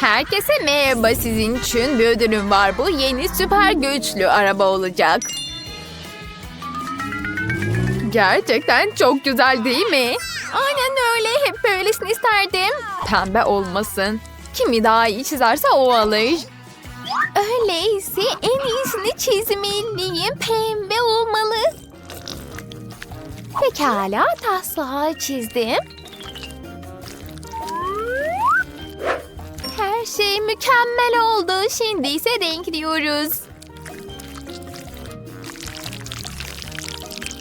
Herkese merhaba sizin için bir var. Bu yeni süper güçlü araba olacak. Gerçekten çok güzel değil mi? Aynen öyle. Hep böylesini isterdim. Pembe olmasın. Kimi daha iyi çizerse o alır. Öyleyse en iyisini çizmeliyim. Pembe olmalı. Pekala taslağı çizdim. Her şey mükemmel oldu. Şimdi ise renkliyoruz.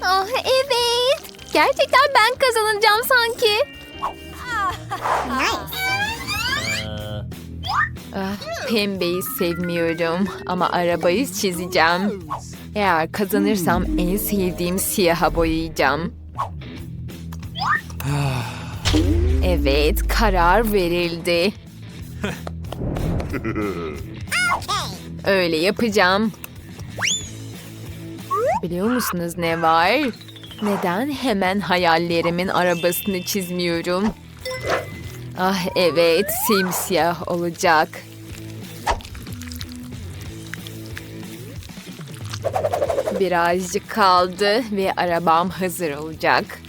Ah evet. Gerçekten ben kazanacağım sanki. Ah, pembeyi sevmiyorum ama arabayı çizeceğim. Eğer kazanırsam en sevdiğim siyaha boyayacağım. Evet, karar verildi. Öyle yapacağım. Biliyor musunuz ne var? Neden hemen hayallerimin arabasını çizmiyorum? Ah evet, simsiyah olacak. Birazcık kaldı ve arabam hazır olacak.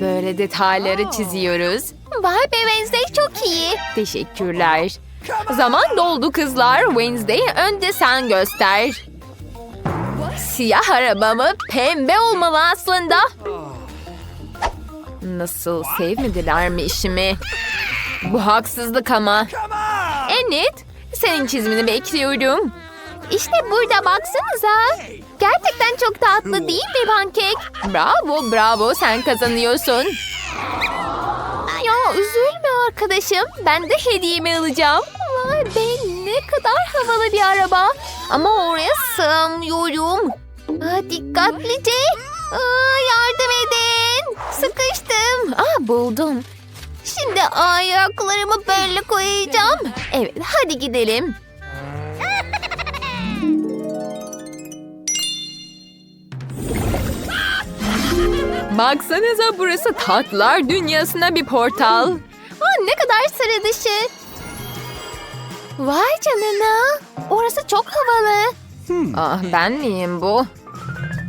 Böyle detayları çiziyoruz. Vay be Wednesday çok iyi. Teşekkürler. Zaman doldu kızlar. Wednesday önce sen göster. Siyah arabamı pembe olmalı aslında. Nasıl sevmediler mi işimi? Bu haksızlık ama. Enid, senin çizimini bekliyorum. İşte burada baksanıza. Gerçekten çok tatlı değil mi pankek? Bravo, bravo sen kazanıyorsun. Üzülme arkadaşım. Ben de hediyemi alacağım. Vay be ne kadar havalı bir araba. Ama oraya sığamıyorum. Aa, dikkatlice. Aa, yardım edin. Sıkıştım. Aa, buldum. Şimdi ayaklarımı böyle koyacağım. Evet hadi gidelim. Baksanıza burası tatlar dünyasına bir portal. Aa, ne kadar sıra dışı. Vay canına. Orası çok havalı. Ah, ben miyim bu?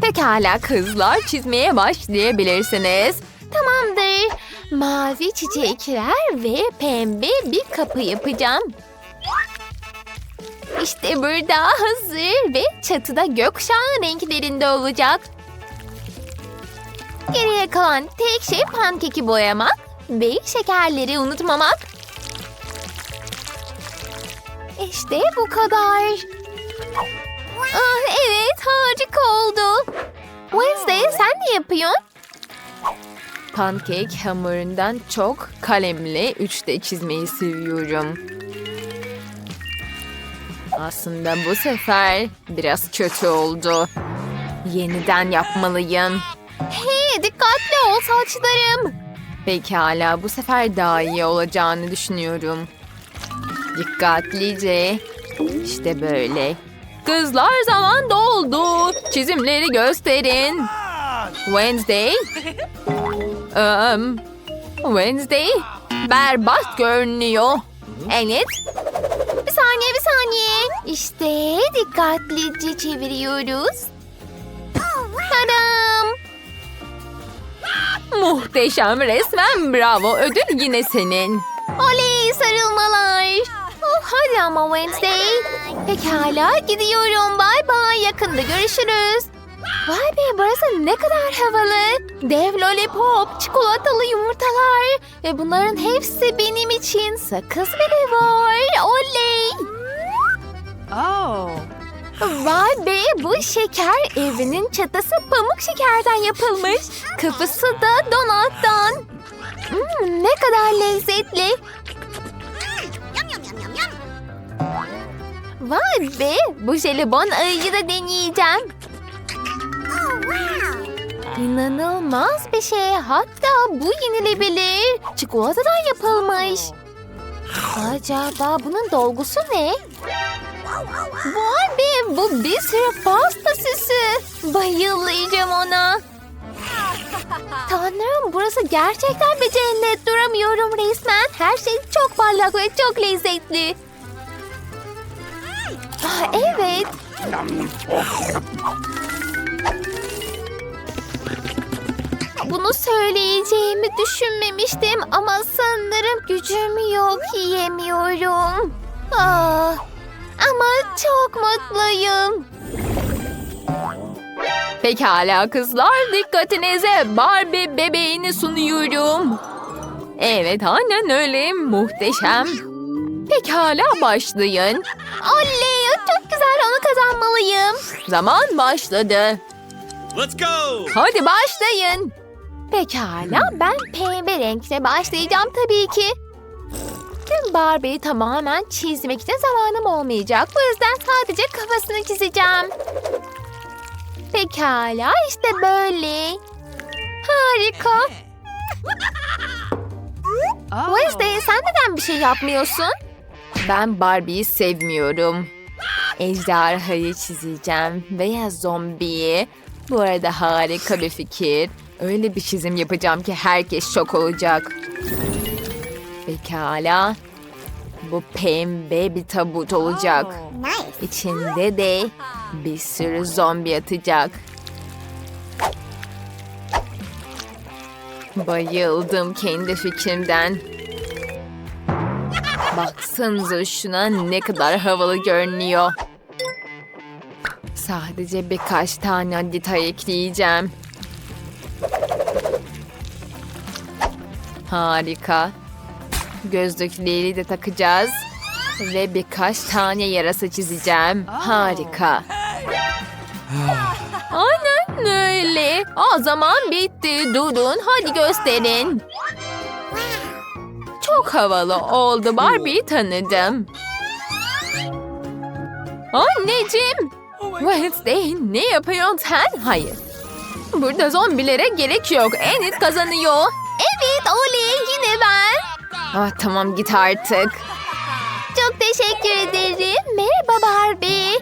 Pekala kızlar çizmeye başlayabilirsiniz. Tamamdır. Mavi çiçekler ve pembe bir kapı yapacağım. İşte burada hazır ve çatıda gökkuşağı renklerinde olacak. Geriye kalan tek şey pankeki boyamak ve şekerleri unutmamak. İşte bu kadar. Ah, evet harika oldu. Wednesday sen ne yapıyorsun? Pankek hamurundan çok kalemle üçte çizmeyi seviyorum. Aslında bu sefer biraz kötü oldu. Yeniden yapmalıyım. Hey dikkatli ol saçlarım. Pekala bu sefer daha iyi olacağını düşünüyorum. Dikkatlice. İşte böyle. Kızlar zaman doldu. Çizimleri gösterin. Wednesday. Um, Wednesday. Berbat görünüyor. Evet. Bir saniye bir saniye. İşte dikkatlice çeviriyoruz. Muhteşem resmen bravo. Ödül yine senin. Oley sarılmalar. Oh, hadi ama Wednesday. Pekala gidiyorum. Bye bye. Yakında görüşürüz. Vay be burası ne kadar havalı. Dev lollipop, çikolatalı yumurtalar. Ve bunların hepsi benim için. Sakız bile var. Oley. Oh. Vay be bu şeker evinin çatısı pamuk şekerden yapılmış. Kapısı da donattan. Hmm, ne kadar lezzetli. Vay be bu jelibon ayıyı da deneyeceğim. İnanılmaz bir şey. Hatta bu yenilebilir. Çikolatadan yapılmış. Acaba bunun dolgusu ne? Vay be bu bir sürü pasta süsü. Bayılacağım ona. Tanrım burası gerçekten bir cennet duramıyorum resmen. Her şey çok parlak ve çok lezzetli. Ah, evet. Bunu söyleyeceğimi düşünmemiştim ama sanırım gücüm yok yiyemiyorum. Ah, ama çok mutluyum. Pekala kızlar dikkatinize Barbie bebeğini sunuyorum. Evet aynen öyle muhteşem. Pekala başlayın. Oley çok güzel onu kazanmalıyım. Zaman başladı. Let's go! Hadi başlayın. Pekala ben pembe renkle başlayacağım tabii ki. Tüm Barbie'yi tamamen çizmek için zamanım olmayacak. Bu yüzden sadece kafasını çizeceğim. Pekala işte böyle. Harika. Wednesday sen neden bir şey yapmıyorsun? Ben Barbie'yi sevmiyorum. Ejderhayı çizeceğim veya zombiyi. Bu arada harika bir fikir. Öyle bir çizim yapacağım ki herkes şok olacak. Pekala. Bu pembe bir tabut olacak. Oh. İçinde de bir sürü zombi yatacak. Bayıldım kendi fikrimden. Baksanıza şuna ne kadar havalı görünüyor. Sadece birkaç tane detay ekleyeceğim. Harika. Gözlükleri de takacağız. Ve birkaç tane yarasa çizeceğim. Harika. Aynen öyle. O zaman bitti. Durun hadi gösterin. Çok havalı oldu. Barbie'yi tanıdım. Anneciğim. Wednesday ne yapıyorsun sen? Hayır. Burada zombilere gerek yok. Enid kazanıyor. Evet oley yine ben. Ah, tamam git artık. Çok teşekkür ederim. Merhaba Barbie.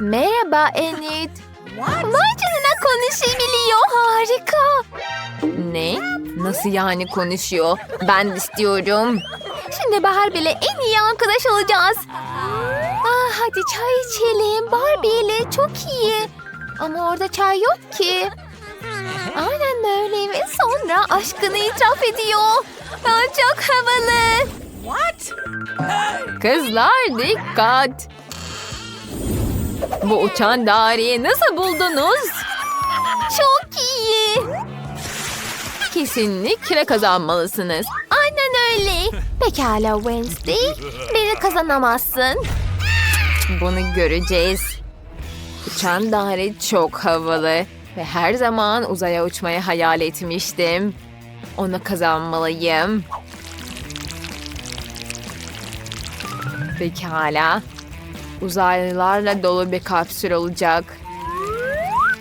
Merhaba Enid. Vay canına konuşabiliyor. Harika. Ne? Nasıl yani konuşuyor? Ben istiyorum. Şimdi Barbie ile en iyi arkadaş olacağız. Ah, hadi çay içelim. Barbie ile çok iyi. Ama orada çay yok ki. Aynen böyle ve sonra aşkını itiraf ediyor. Aa, çok havalı. What? Kızlar dikkat. Bu uçan daireyi nasıl buldunuz? Çok iyi. Kesinlikle kazanmalısınız. Aynen öyle. Pekala Wednesday. Beni kazanamazsın. Bunu göreceğiz. Uçan daire çok havalı. Ve her zaman uzaya uçmayı hayal etmiştim. Onu kazanmalıyım. Pekala. Uzaylılarla dolu bir kapsül olacak.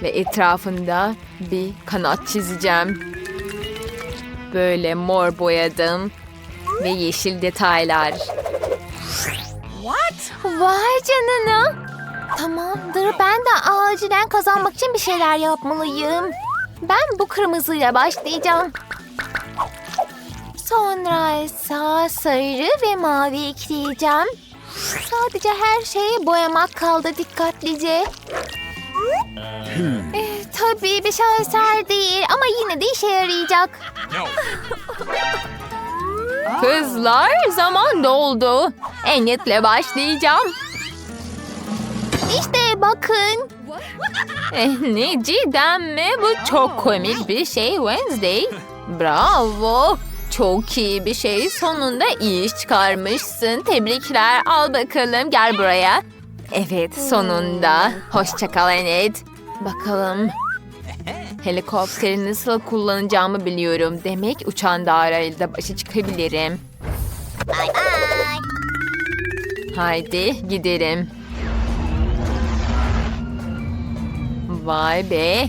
Ve etrafında bir kanat çizeceğim. Böyle mor boyadım. Ve yeşil detaylar. What? Vay canına. Tamamdır ben de acilen kazanmak için bir şeyler yapmalıyım. Ben bu kırmızıyla başlayacağım. Sonra ise sarı ve mavi ekleyeceğim. Sadece her şeyi boyamak kaldı dikkatlice. Eh, tabii bir şaheser değil ama yine de işe yarayacak. Kızlar zaman doldu. Enid'le başlayacağım. İşte bakın. Eh, ne cidden mi? Bu çok komik bir şey Wednesday. Bravo. Çok iyi bir şey. Sonunda iyi iş çıkarmışsın. Tebrikler. Al bakalım. Gel buraya. Evet sonunda. Hoşça kal Enid. Bakalım. Helikopteri nasıl kullanacağımı biliyorum. Demek uçan daireyle başa çıkabilirim. Bye bye. Haydi gidelim. Vay be.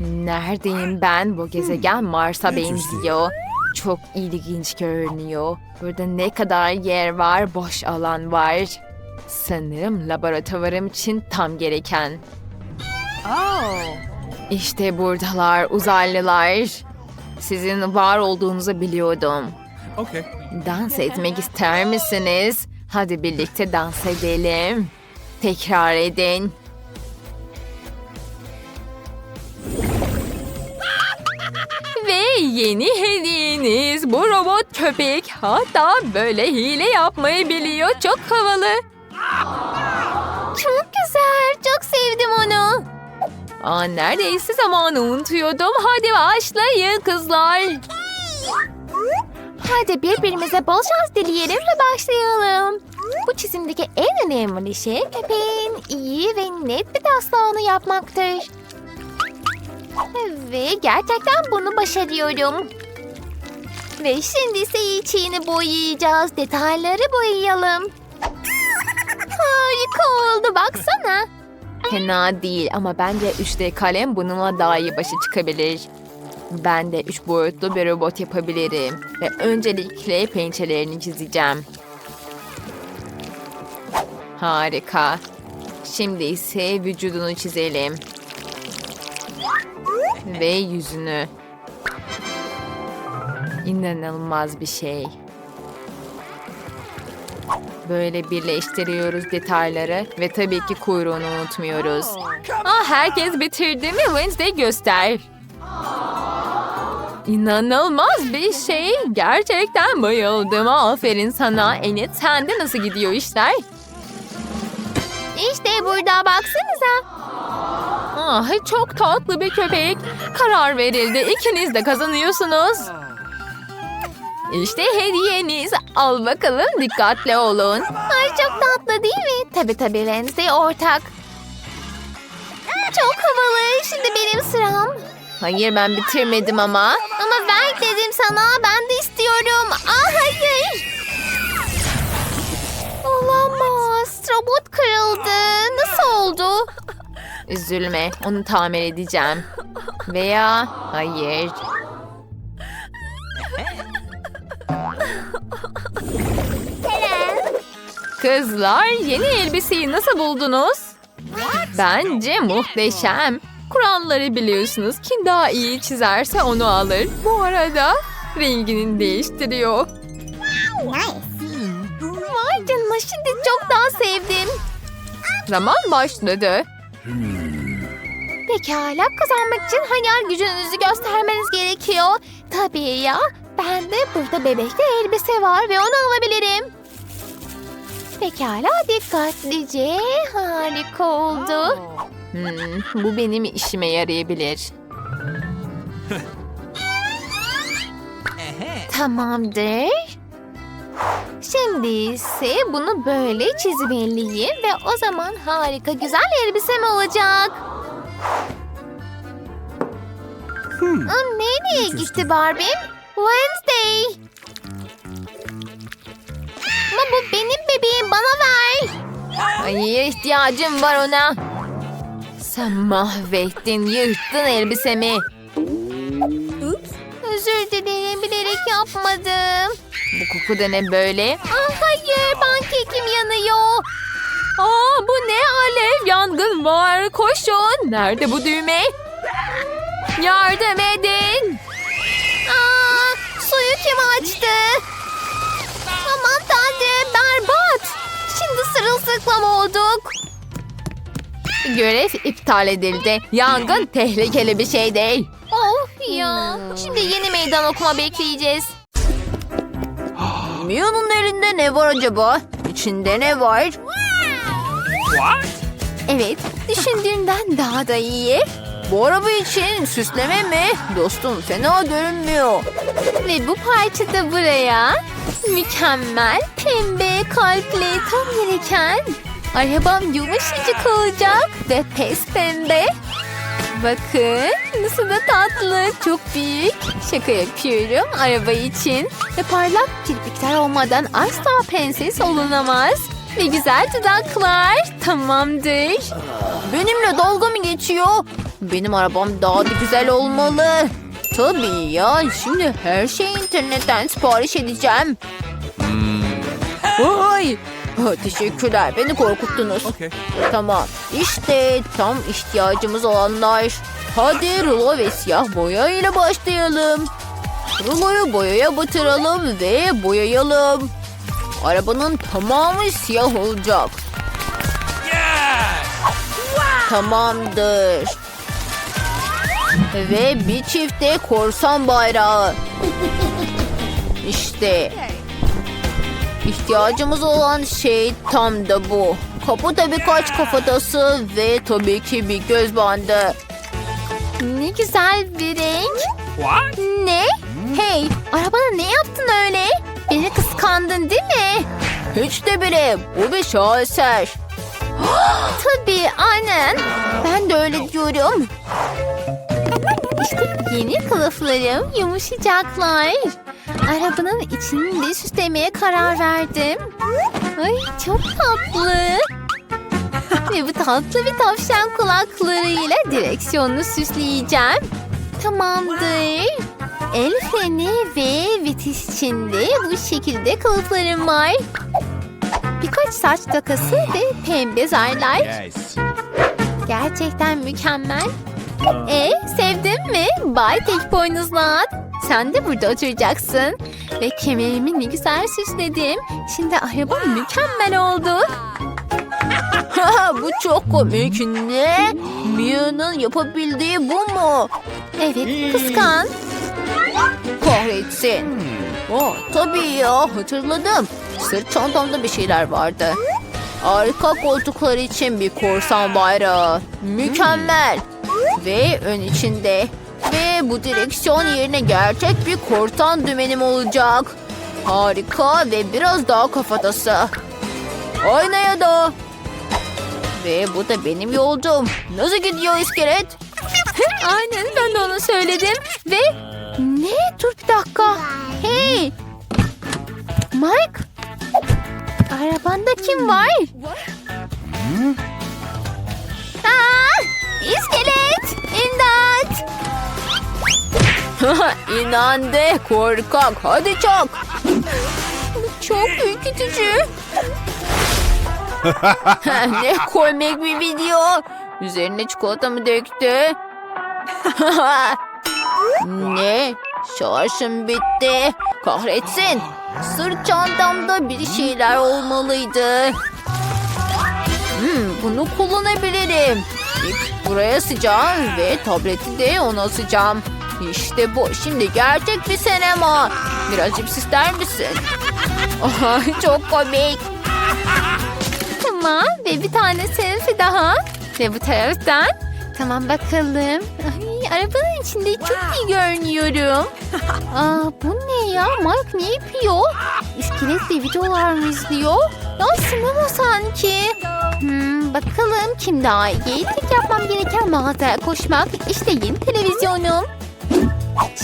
Neredeyim ben? Bu gezegen Mars'a benziyor. Çok ilginç görünüyor. Burada ne kadar yer var, boş alan var. Sanırım laboratuvarım için tam gereken. Oh. İşte buradalar uzaylılar. Sizin var olduğunuzu biliyordum. Okay. Dans etmek ister misiniz? Hadi birlikte dans edelim. Tekrar edin. Ve yeni hediyeniz bu robot köpek. Hatta böyle hile yapmayı biliyor. Çok havalı. Çok güzel. Çok sevdim onu. Aa, neredeyse zamanı unutuyordum. Hadi başlayın kızlar. Hadi birbirimize bol şans dileyelim ve başlayalım. Bu çizimdeki en önemli şey köpeğin iyi ve net bir taslağını yapmaktır. Ve gerçekten bunu başarıyorum. Ve şimdi ise içini boyayacağız. Detayları boyayalım. Harika oldu baksana. Fena değil ama bence 3D kalem bununla daha iyi başa çıkabilir. Ben de üç boyutlu bir robot yapabilirim. Ve öncelikle pençelerini çizeceğim. Harika. Şimdi ise vücudunu çizelim. Ve yüzünü. İnanılmaz bir şey. Böyle birleştiriyoruz detayları ve tabii ki kuyruğunu unutmuyoruz. Ah herkes bitirdi mi? Wednesday göster. İnanılmaz bir şey. Gerçekten bayıldım. Aferin sana. Enet sende nasıl gidiyor işler? İşte burada baksanıza. Ah, çok tatlı bir köpek. Karar verildi. İkiniz de kazanıyorsunuz. İşte hediyeniz. Al bakalım dikkatli olun. Ay çok tatlı değil mi? Tabii tabii Wednesday ortak. Çok havalı. Şimdi benim sıram. Hayır ben bitirmedim ama. Ama ver dedim sana. Ben de istiyorum. Aa hayır. Olamaz. Robot kırıldı. Nasıl oldu? Üzülme. Onu tamir edeceğim. Veya hayır. Kızlar yeni elbiseyi nasıl buldunuz? Bence muhteşem. Kuralları biliyorsunuz. Kim daha iyi çizerse onu alır. Bu arada rengini değiştiriyor. Vay canına şimdi çok daha sevdim. Zaman başladı. Pekala kazanmak için hayal gücünüzü göstermeniz gerekiyor. Tabii ya. Ben de burada bebekte elbise var ve onu alabilirim. Pekala dikkatlice. Harika oldu. Hmm, bu benim işime yarayabilir. Tamamdır. Şimdi ise bunu böyle çizmeliyim ve o zaman harika güzel elbisem olacak. Aa, nereye gitti Barbie? Wednesday. Ama bu benim bebeğim bana ver. Hayır ihtiyacım var ona. Sen mahvettin, yırttın elbisemi. Özür dilerim, bilerek yapmadım. Bu koku da ne böyle? Aa, hayır, pankekim yanıyor. Aa, bu ne alev? Yangın var. Koşun. Nerede bu düğme? Yardım edin. Aa, suyu kim açtı? Aman tanrım berbat. Şimdi sırılsıklam olduk. Görev iptal edildi. Yangın tehlikeli bir şey değil. Of ya. Şimdi yeni meydan okuma bekleyeceğiz. Mia'nın elinde ne var acaba? İçinde ne var? What? Evet, düşündüğümden daha da iyi. Bu araba için süsleme mi? Dostum fena görünmüyor. Ve bu parça da buraya. Mükemmel, pembe, kalpli, tam gereken. Arabam yumuşacık olacak ve pes pembe. Bakın nasıl da tatlı, çok büyük. Şaka yapıyorum araba için. Ve parlak kirpikler olmadan asla prenses olunamaz. Ve güzel dudaklar. Tamamdır. Benimle dalga mı geçiyor? Benim arabam daha da güzel olmalı. Tabii ya. Şimdi her şeyi internetten sipariş edeceğim. Vay! Ha, teşekkürler. Beni korkuttunuz. Okay. Tamam. İşte tam ihtiyacımız olanlar. Hadi rulo ve siyah boya ile başlayalım. Ruloyu boyaya batıralım ve boyayalım. Arabanın tamamı siyah olacak. Tamamdır. Ve bir çifte korsan bayrağı. İşte. İhtiyacımız olan şey tam da bu. Kaputa birkaç kafatası ve tabii ki bir göz bandı. Ne güzel bir renk. What? Ne? Hey, arabana ne yaptın öyle? Beni kıskandın değil mi? Hiç de bile. Bu bir şaheser. Tabii aynen. Ben de öyle diyorum. İşte yeni kılıflarım yumuşayacaklar. Arabanın içini de süslemeye karar verdim. Ay çok tatlı. Ve bu tatlı bir tavşan kulaklarıyla direksiyonunu süsleyeceğim. Tamamdır. El freni ve vites içinde bu şekilde kılıflarım var. Birkaç saç takası ve pembe zarlar. Yes. Gerçekten mükemmel. E sevdin mi? Bay tek boynuzlan. Sen de burada oturacaksın. Ve kemerimi ne güzel süsledim. Şimdi arabam mükemmel oldu. bu çok komik. Ne? Mia'nın yapabildiği bu mu? Evet kıskan. Kahretsin. Oh, tabii ya hatırladım. Sırt çantamda bir şeyler vardı. Arka koltuklar için bir korsan bayrağı. Mükemmel. Ve ön içinde. Ve bu direksiyon yerine gerçek bir korsan dümenim olacak. Harika ve biraz daha kafatası. Aynaya da. Ve bu da benim yolcum. Nasıl gidiyor iskelet? Aynen ben de onu söyledim. Ve ne? Dur bir dakika. Hey. Mike. Arabanda kim var? Aa, iskelet. İmdat. İnandı korkak. Hadi çok. Çok ürkütücü. Ne komik bir video. Üzerine çikolata mı döktü? ne? Şarjım bitti. Kahretsin. Sırt çantamda bir şeyler olmalıydı. Hmm, bunu kullanabilirim. İlk buraya asacağım ve tableti de ona asacağım. İşte bu. Şimdi gerçek bir sinema. Biraz cips ister misin? Ay, çok komik. Tamam ve bir tane selfie daha. Ve bu taraftan. Tamam bakalım. Ay, arabanın içinde çok iyi görünüyorum. Aa, bu ne ya? Mike ne yapıyor? İskeletle videolar mı izliyor? Ya sinema sanki. Hmm, bakalım kim daha iyi? Tek yapmam gereken mağazaya koşmak. İşte yeni televizyonum.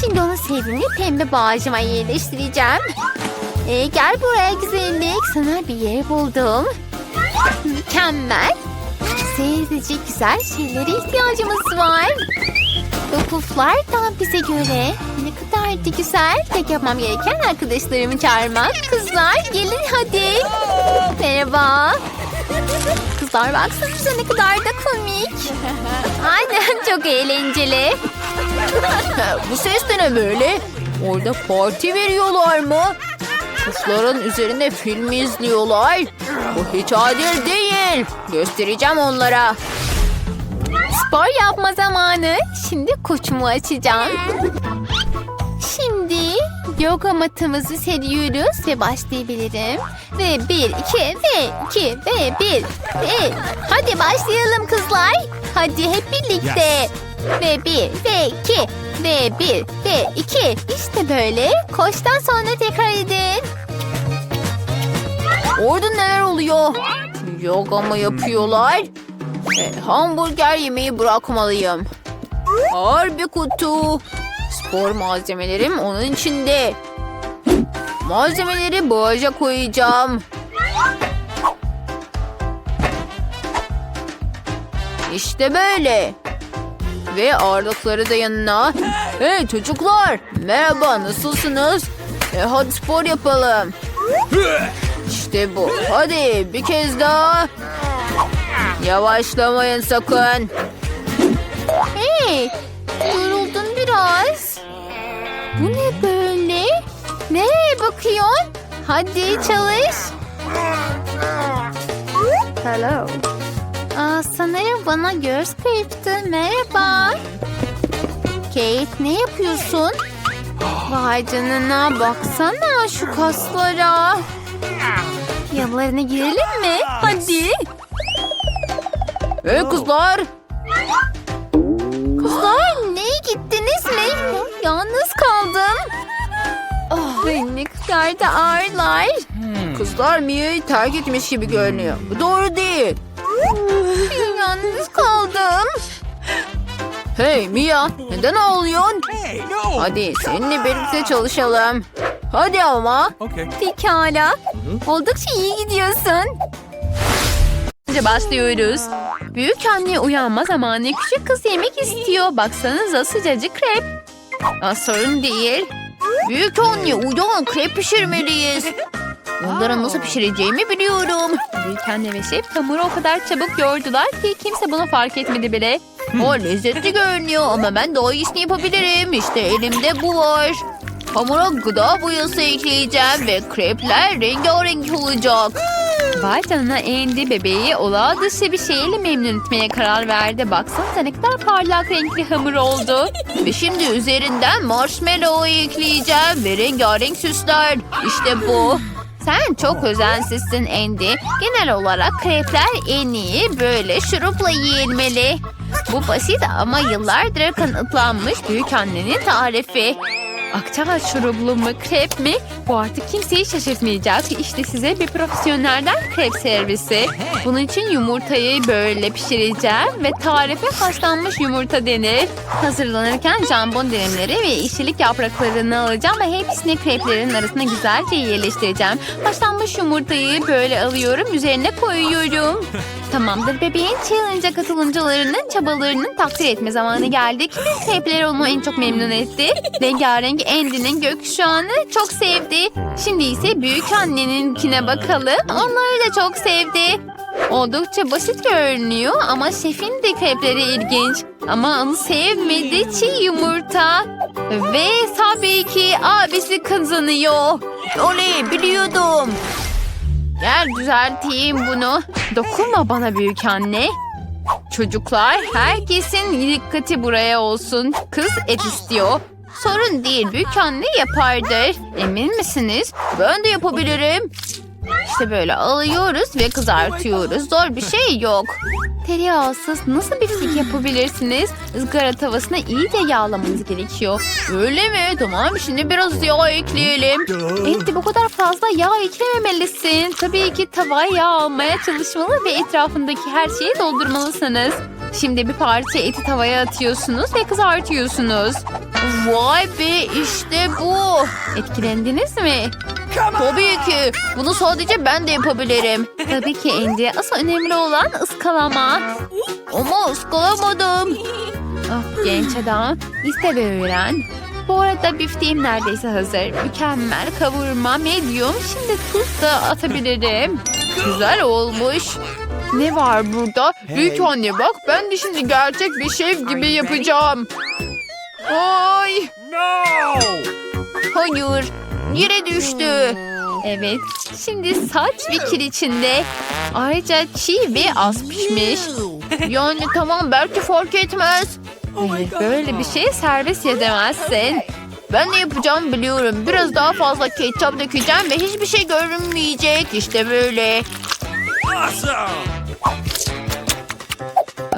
Şimdi onu sevimli pembe bağcıma yerleştireceğim. Ee, gel buraya güzellik. Sana bir yer buldum. Mükemmel. Seyredecek güzel şeylere ihtiyacımız var. Bu puflar tam bize göre. Ne kadar da güzel. Tek yapmam gereken arkadaşlarımı çağırmak. Kızlar gelin hadi. Merhaba. Kızlar baksanıza ne kadar da komik. Aynen çok eğlenceli. Bu ses de ne böyle? Orada parti veriyorlar mı? Kuşların üzerinde film izliyorlar. Bu hiç adil değil. Göstereceğim onlara. Spor yapma zamanı. Şimdi koçumu açacağım. Şimdi yoga matımızı seriyoruz ve başlayabilirim. Ve bir, iki, ve iki, ve bir, ve hadi başlayalım kızlar. Hadi hep birlikte. Ve bir, ve iki, ve bir, ve iki. İşte böyle. Koştan sonra tekrar edin. Orada neler oluyor? Yoga mı yapıyorlar? E, hamburger yemeği bırakmalıyım. Ağır bir kutu. Spor malzemelerim onun içinde. Malzemeleri bağaca koyacağım. İşte böyle. Ve ağırlıkları da yanına. Hey çocuklar. Merhaba nasılsınız? E, hadi spor yapalım. İşte bu. Hadi bir kez daha. Yavaşlamayın sakın. Hey, yoruldum biraz. Bu ne böyle? Nereye bakıyorsun? Hadi çalış. Hello. Aa, sanırım bana göz kırptı. Merhaba. Kate ne yapıyorsun? Vay canına baksana şu kaslara. Yanlarına girelim mi? Hadi. Hey kızlar. Kızlar neye gittiniz mi? Yalnız kaldım. Oh, ne kadar da ağırlar. Kızlar Mia'yı terk etmiş gibi görünüyor. Bu doğru değil. Yalnız kaldım. Hey Mia neden ağlıyorsun? Hey, no. Hadi seninle birlikte çalışalım. Hadi ama. Okay. Pekala. Oldukça iyi gidiyorsun. Önce başlıyoruz. Büyük anne uyanma zamanı küçük kız yemek istiyor. Baksanıza sıcacık krep. Aa, sorun değil. Büyük anne uyan krep pişirmeliyiz. Onları nasıl pişireceğimi biliyorum. Büyük anne ve şef hamuru o kadar çabuk yoğurdular ki kimse bunu fark etmedi bile. O lezzetli görünüyor ama ben daha iyisini yapabilirim. İşte elimde bu var. Hamura gıda boyası ekleyeceğim ve krepler rengarenk olacak. Vay canına Andy bebeği olağan dışı bir şeyle memnun etmeye karar verdi. Baksanıza ne kadar parlak renkli hamur oldu. Ve şimdi üzerinden marshmallow ekleyeceğim ve rengarenk süsler. İşte bu. Sen çok özensizsin Andy. Genel olarak krepler en iyi böyle şurupla yiyilmeli. Bu basit ama yıllardır kanıtlanmış büyük annenin tarifi. Akçabat şuruplu mu krep mi? Bu artık kimseyi şaşırtmayacak. İşte size bir profesyonelden krep servisi. Bunun için yumurtayı böyle pişireceğim ve tarife haşlanmış yumurta denir. Hazırlanırken jambon dilimleri ve işçilik yapraklarını alacağım ve hepsini kreplerin arasına güzelce yerleştireceğim. Haşlanmış yumurtayı böyle alıyorum, üzerine koyuyorum. Tamamdır bebeğin challenge'a katılımcılarının çabalarının takdir etme zamanı geldi. Kimin krepleri onu en çok memnun etti? Rengarenk Andy'nin gökkuşağını çok sevdi. Şimdi ise büyük anneninkine bakalım. Onları da çok sevdi. Oldukça basit görünüyor ama şefin de krepleri ilginç. Ama onu sevmedi çiğ yumurta. Ve tabii ki abisi kazanıyor. Oley biliyordum. Gel düzelteyim bunu. Dokunma bana büyük anne. Çocuklar herkesin dikkati buraya olsun. Kız et istiyor. Sorun değil büyük anne yapardır. Emin misiniz? Ben de yapabilirim. İşte böyle alıyoruz ve kızartıyoruz. Zor bir şey yok. Tereyağsız nasıl bir sik yapabilirsiniz? Izgara tavasına iyice yağlamanız gerekiyor. Öyle mi? Tamam şimdi biraz yağ ekleyelim. Eti bu kadar fazla yağ eklememelisin. Tabii ki tavaya yağ almaya çalışmalı ve etrafındaki her şeyi doldurmalısınız. Şimdi bir parça eti tavaya atıyorsunuz ve kızartıyorsunuz. Vay be işte bu. Etkilendiniz mi? Tabii ki. Bunu sadece ben de yapabilirim. Tabii ki Andy. Asıl önemli olan ıskalama. Ama ıskalamadım. Ah genç adam. İste ve öğren. Bu arada bifteğim neredeyse hazır. Mükemmel kavurma medium. Şimdi tuz da atabilirim. Güzel olmuş. Ne var burada? Büyük anne bak ben de şimdi gerçek bir şef gibi yapacağım. Ay No. hayır yere düştü. Evet. Şimdi saç fikir içinde. Ayrıca çiğ ve az pişmiş. Yani tamam belki fark etmez. Evet, böyle bir şey serbest edemezsin. Ben ne yapacağımı biliyorum. Biraz daha fazla ketçap dökeceğim ve hiçbir şey görünmeyecek. İşte böyle. Awesome.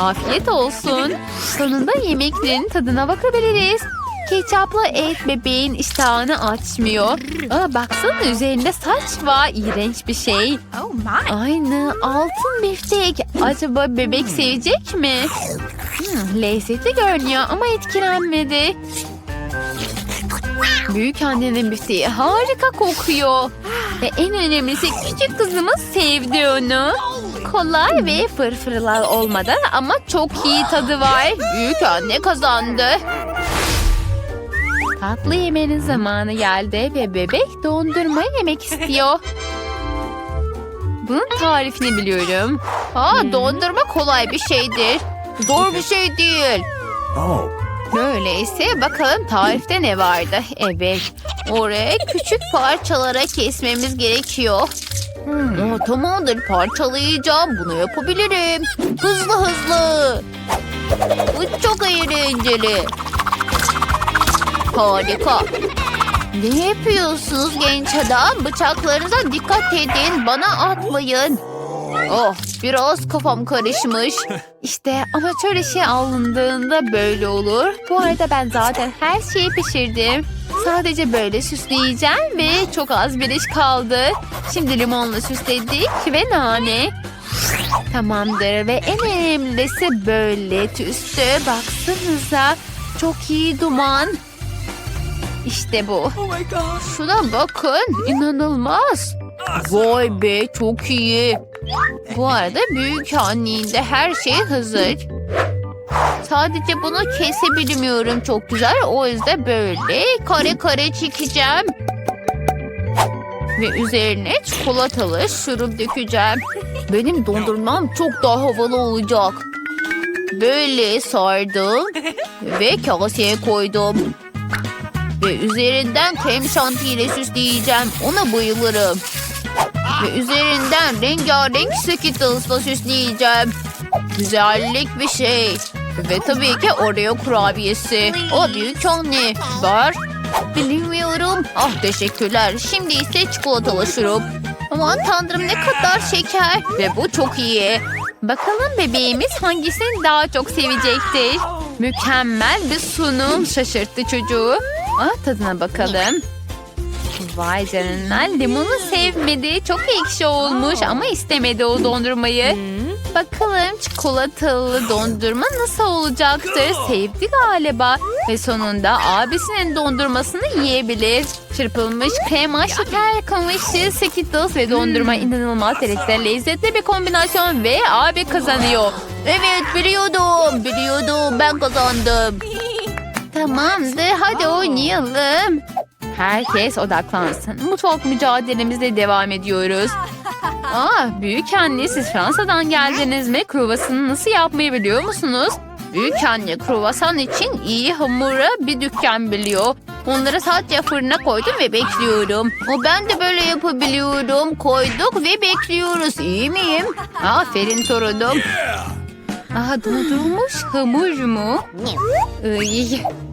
Afiyet olsun. Sonunda yemeklerin tadına bakabiliriz. Ketçaplı et bebeğin iştahını açmıyor. Aa, baksana üzerinde saç var. İğrenç bir şey. Oh. Aynı altın biftek. Acaba bebek sevecek mi? Hmm, lezzetli görünüyor ama etkilenmedi. Büyük annenin bifteği harika kokuyor. Ve en önemlisi küçük kızımız sevdi onu. Kolay ve fırfırlar olmadan ama çok iyi tadı var. Büyük anne kazandı. Tatlı yemenin zamanı geldi ve bebek dondurma yemek istiyor. Bunun tarifini biliyorum. Aa, dondurma kolay bir şeydir. Zor bir şey değil. Oh. Öyleyse bakalım tarifte ne vardı? Evet. Oraya küçük parçalara kesmemiz gerekiyor. Hmm, tamamdır parçalayacağım. Bunu yapabilirim. Hızlı hızlı. Bu çok eğlenceli. Harika. Ne yapıyorsunuz genç adam? Bıçaklarınıza dikkat edin. Bana atmayın. Oh biraz kafam karışmış. İşte amatör işe alındığında böyle olur. Bu arada ben zaten her şeyi pişirdim. Sadece böyle süsleyeceğim ve çok az bir iş kaldı. Şimdi limonla süsledik ve nane. Tamamdır ve en önemlisi böyle tüstü. Baksanıza çok iyi duman. İşte bu. Oh my. Şuna bakın inanılmaz. Vay be çok iyi. Bu arada büyük anneğinde her şey hazır. Sadece bunu kesebilmiyorum çok güzel. O yüzden böyle kare kare çekeceğim. Ve üzerine çikolatalı şurup dökeceğim. Benim dondurmam çok daha havalı olacak. Böyle sardım ve kaseye koydum. Ve üzerinden krem şanti ile süsleyeceğim. Ona bayılırım. Ve üzerinden rengarenk Skittles'la süsleyeceğim. Güzellik bir şey. Ve tabii ki Oreo kurabiyesi. O büyük anne. Var. Bilmiyorum. Ah teşekkürler. Şimdi ise çikolatalı şurup. Aman tanrım ne kadar şeker. Ve bu çok iyi. Bakalım bebeğimiz hangisini daha çok sevecektir. Mükemmel bir sunum şaşırttı çocuğu. Ah, tadına bakalım. Vay canına limonu sevmedi. Çok ekşi olmuş ama istemedi o dondurmayı. Bakalım çikolatalı dondurma nasıl olacaktır? Sevdi galiba. Ve sonunda abisinin dondurmasını yiyebilir. Çırpılmış krema, şeker, kamışı, Skittles ve dondurma inanılmaz derecede lezzetli bir kombinasyon ve abi kazanıyor. Evet biliyordum. Biliyordum. Ben kazandım. Tamamdır hadi oynayalım. Herkes odaklansın. Mutfak mücadelemizle devam ediyoruz. Aa, büyük anne siz Fransa'dan geldiniz mi? Kruvasanı nasıl yapmayı biliyor musunuz? Büyük anne kruvasan için iyi hamura bir dükkan biliyor. Onları sadece fırına koydum ve bekliyorum. O ben de böyle yapabiliyorum. Koyduk ve bekliyoruz. İyi miyim? Aferin torunum. Aha dondurulmuş hamur mu? Iy,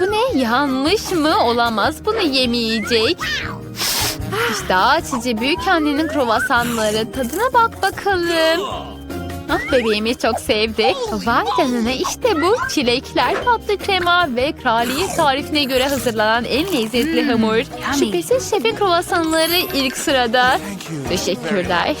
Bu ne? Yanmış mı? Olamaz. Bunu yemeyecek. İşte açıcı büyük annenin kruvasanları. Tadına bak bakalım. Ah bebeğimi çok sevdi. Vay canına işte bu. Çilekler, tatlı krema ve kraliyet tarifine göre hazırlanan en lezzetli hamur. Şüphesiz şefin kruvasanları ilk sırada. Teşekkürler.